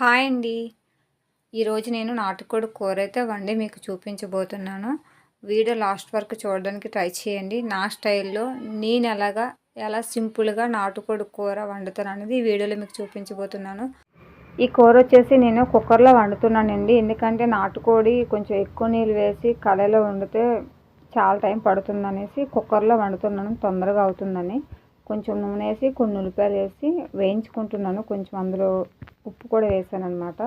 Hi అండి. ఈరోజు నేను నాటుకోడి కూర అయితే వండి మీకు చూపించబోతున్నాను. వీడియో లాస్ట్ వరకు చూడడానికి ట్రై చేయండి. నా స్టైల్లో నేను ఎలాగా ఎలా సింపుల్గా నాటుకోడి కూర వండుతాను అనేది ఈ వీడియోలో మీకు చూపించబోతున్నాను. ఈ కూర వచ్చేసి నేను కుక్కర్లో వండుతున్నానండి. ఎందుకంటే నాటుకోడి కొంచెం ఎక్కువ నీళ్ళు వేసి కళలో వండితే చాలా టైం పడుతుంది అనేసి కుక్కర్లో వండుతున్నాను. తొందరగా అవుతుందని. కొంచెం నూనె వేసి కొన్ని ఉల్లిపాయలు వేసి వేయించుకుంటున్నాను. కొంచెం అందులో ఉప్పు కూడా వేసాను అనమాట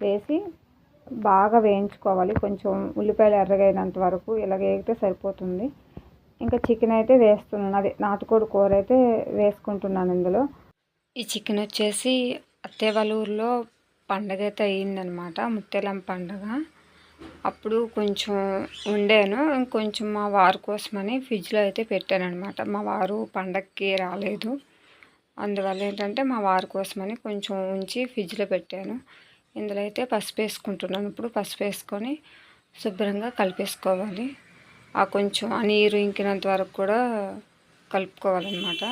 వేసి బాగా వేయించుకోవాలి. కొంచెం ఉల్లిపాయలు ఎర్రగైనంత వరకు ఇలా వేగితే సరిపోతుంది. ఇంకా చికెన్ అయితే వేస్తున్నాను. అదే నాటుకోడి కూర అయితే వేసుకుంటున్నాను ఇందులో. ఈ చికెన్ వచ్చేసి అత్తయ్య వాళ్ళ ఊర్లో పండగ అయితే అయ్యిందనమాట ముత్యాలం పండగ. అప్పుడు కొంచెం ఉండాను. ఇంకొంచెం మా వారు కోసమని ఫ్రిడ్జ్లో అయితే పెట్టాను అనమాట మా వారు పండగకి రాలేదు. అందువల్ల ఏంటంటే మా వారి కోసమని కొంచెం ఉంచి ఫ్రిడ్జ్లో పెట్టాను. ఇందులో అయితే పసుపు వేసుకుంటున్నాను. ఇప్పుడు పసుపు వేసుకొని శుభ్రంగా కలిపేసుకోవాలి. ఆ కొంచెం ఆ నీరు ఇంకినంత వరకు కూడా కలుపుకోవాలన్నమాట.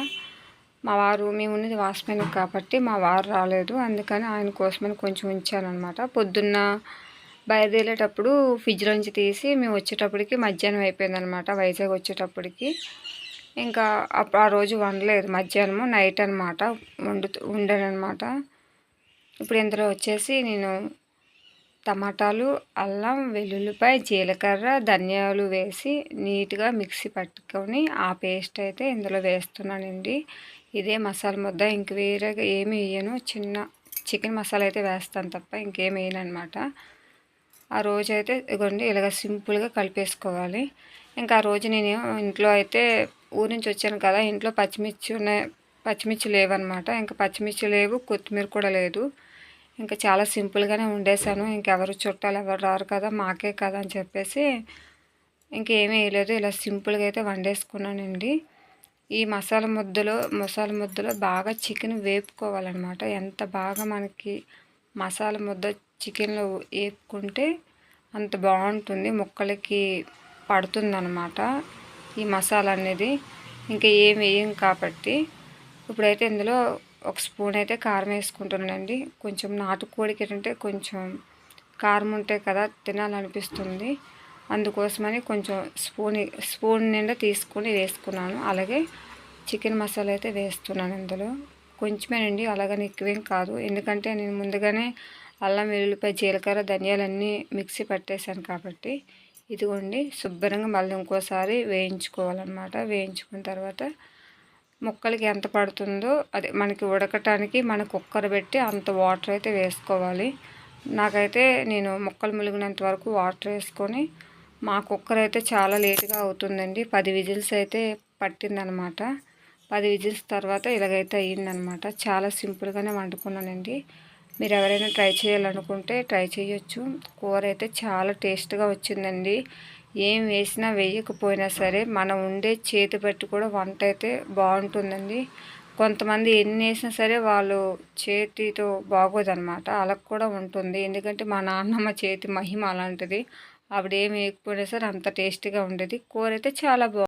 మా వారు మేము ఉన్నది వాసమైన కాబట్టి మా వారు రాలేదు. అందుకని ఆయన కోసమని కొంచెం ఉంచాను అనమాట పొద్దున్న బయలుదేరేటప్పుడు ఫ్రిడ్జ్లోంచి తీసి మేము వచ్చేటప్పటికి మధ్యాహ్నం అయిపోయిందనమాట వైజాగ్ వచ్చేటప్పటికి. ఇంకా ఆ రోజు వండలేదు మధ్యాహ్నము నైట్ అనమాట వండు వండానమాట ఇప్పుడు ఇందులో వచ్చేసి నేను టమాటాలు అల్లం వెల్లుల్లిపాయ జీలకర్ర ధనియాలు వేసి నీట్గా మిక్సీ పట్టుకొని ఆ పేస్ట్ అయితే ఇందులో వేస్తున్నానండి. ఇదే మసాలా ముద్ద ఇంక వేరేగా ఏమి వేయను చిన్న చికెన్ మసాలా అయితే వేస్తాను తప్ప ఇంకేం వేయను అనమాట ఆ రోజు అయితే ఇగోండి ఇలాగ సింపుల్గా కలిపేసుకోవాలి. ఇంకా ఆ రోజు నేను ఇంట్లో అయితే ఊరి నుంచి వచ్చాను కదా ఇంట్లో పచ్చిమిర్చి ఉన్నాయి పచ్చిమిర్చి లేవన్నమాట. ఇంకా పచ్చిమిర్చి లేవు కొత్తిమీర కూడా లేదు. ఇంకా చాలా సింపుల్గానే ఉండేశాను ఇంకెవరు చుట్టాలు ఎవరు రారు కదా మాకే కదా అని చెప్పేసి ఇంకేమీ వేయలేదు. ఇలా సింపుల్గా అయితే వండేసుకున్నానండి. ఈ మసాలా ముద్దలో మసాలా ముద్దలో బాగా చికెన్ వేపుకోవాలన్నమాట. ఎంత బాగా మనకి మసాలా ముద్ద చికెన్లో వేపుకుంటే అంత బాగుంటుంది. ముక్కలకి పడుతుందనమాట ఈ మసాలా అనేది ఇంకా ఏం వేయం కాబట్టి. ఇప్పుడైతే ఇందులో ఒక స్పూన్ అయితే కారం వేసుకుంటున్నానండి. కొంచెం నాటుకోడికి ఏంటంటే కొంచెం కారం ఉంటే కదా తినాలనిపిస్తుంది. అందుకోసమని కొంచెం స్పూన్ స్పూన్ నిండా తీసుకొని వేసుకున్నాను. అలాగే చికెన్ మసాలా అయితే వేస్తున్నాను ఇందులో. కొంచెమేనండి అలాగని ఎక్కువేం కాదు. ఎందుకంటే నేను ముందుగానే అల్లం వెల్లుల్లిపాయ జీలకర్ర ధనియాలన్నీ మిక్సీ పట్టేశాను కాబట్టి ఇదిగోండి శుభ్రంగా మళ్ళీ ఇంకోసారి వేయించుకోవాలన్నమాట. వేయించుకున్న తర్వాత ముక్కలకి ఎంత పడుతుందో అదే మనకి ఉడకటానికి మన కుక్కర్ పెట్టి అంత వాటర్ అయితే వేసుకోవాలి. నాకైతే నేను ముక్కలు ములిగినంత వరకు వాటర్ వేసుకొని మా కుక్కర్ అయితే చాలా లేటుగా అవుతుందండి. పది విజిల్స్ అయితే పట్టిందనమాట పది విజిల్స్ తర్వాత ఇలాగైతే అయ్యిందనమాట చాలా సింపుల్గానే వండుకున్నానండి. మీరు ఎవరైనా ట్రై చేయాలనుకుంటే ట్రై చేయొచ్చు. కూర అయితే చాలా టేస్ట్గా వచ్చిందండి. ఏం వేసినా వేయకపోయినా సరే మనం ఉండే చేతి బట్టి కూడా వంట అయితే బాగుంటుందండి. కొంతమంది ఎన్ని వేసినా సరే వాళ్ళు చేతితో బాగోదన్నమాట. అలా కూడా ఉంటుంది. ఎందుకంటే మా నాన్నమ్మ చేతి మహిమ అలాంటిది. ఆవిడ ఏం వేయకపోయినా సరే అంత టేస్టీగా ఉండేది. కూర అయితే చాలా బాగుంది